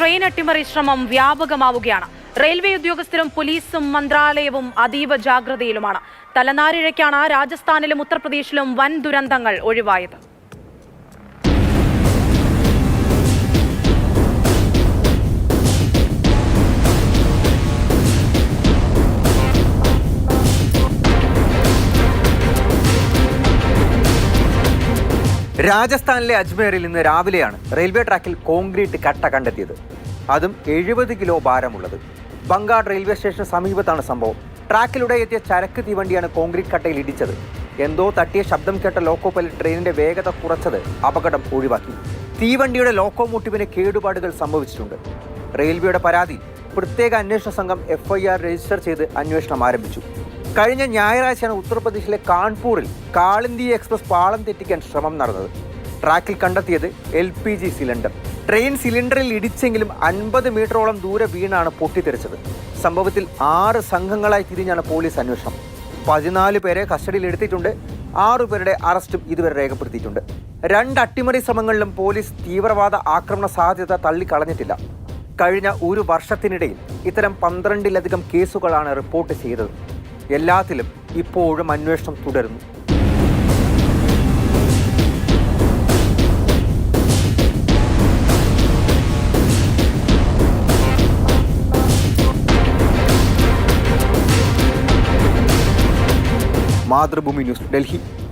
Train അട്ടിമറി ശ്രമം വ്യാപകമാവുകയാണ്. Railway ഉദ്യോഗസ്ഥരും പോലീസും മന്ത്രാലയവും അതീവ ജാഗ്രതയിലുമാണ്. തലനാരിഴയ്ക്കാണ് രാജസ്ഥാനിലും ഉത്തർപ്രദേശിലും വൻ ദുരന്തങ്ങൾ ഒഴിവായത്. രാജസ്ഥാനിലെ അജ്മീറിൽ ഇന്ന് രാവിലെയാണ് റെയിൽവേ ട്രാക്കിൽ കോൺക്രീറ്റ് കട്ട കണ്ടെത്തിയത്. അതും എഴുപത് കിലോ ഭാരമുള്ളത്. ബംഗാൾ റെയിൽവേ സ്റ്റേഷന് സമീപത്താണ് സംഭവം. ട്രാക്കിലൂടെ എത്തിയ ചരക്ക് തീവണ്ടിയാണ് കോൺക്രീറ്റ് കട്ടയിൽ ഇടിച്ചത്. എന്തോ തട്ടിയ ശബ്ദം കേട്ട ലോക്കോ പൈലറ്റ് ട്രെയിനിന്റെ വേഗത കുറച്ചത് അപകടം ഒഴിവാക്കി. തീവണ്ടിയുടെ ലോക്കോ ലോക്കോമോട്ടീവിന് കേടുപാടുകൾ സംഭവിച്ചിട്ടുണ്ട്. റെയിൽവേയുടെ പരാതി പ്രത്യേക അന്വേഷണ സംഘം എഫ്ഐആർ രജിസ്റ്റർ ചെയ്ത് അന്വേഷണം ആരംഭിച്ചു. കഴിഞ്ഞ ഞായറാഴ്ചയാണ് ഉത്തർപ്രദേശിലെ കാൺപൂരിൽ കാളിന്തി എക്സ്പ്രസ് പാളം തെറ്റിക്കാൻ ശ്രമം നടന്നത്. ട്രാക്കിൽ കണ്ടെത്തിയത് L P G cylinder. Train സിലിണ്ടറിൽ ഇടിച്ചെങ്കിലും അൻപത് മീറ്ററോളം ദൂരെ വീണാണ് പൊട്ടിത്തെറിച്ചത്. സംഭവത്തിൽ ആറ് സംഘങ്ങളായി തിരിഞ്ഞാണ് പോലീസ് അന്വേഷണം. പതിനാല് പേരെ കസ്റ്റഡിയിൽ എടുത്തിട്ടുണ്ട്. ആറുപേരുടെ അറസ്റ്റും ഇതുവരെ രേഖപ്പെടുത്തിയിട്ടുണ്ട്. രണ്ട് അട്ടിമറി ശ്രമങ്ങളിലും പോലീസ് തീവ്രവാദ ആക്രമണ സാധ്യത തള്ളിക്കളഞ്ഞിട്ടില്ല. കഴിഞ്ഞ ഒരു വർഷത്തിനിടയിൽ ഇത്തരം പന്ത്രണ്ടിലധികം കേസുകളാണ് റിപ്പോർട്ട് ചെയ്തത്. എല്ലാത്തിലും ഇപ്പോഴും അന്വേഷണം തുടരുന്നു. മാതൃഭൂമി ന്യൂസ് ഡൽഹി.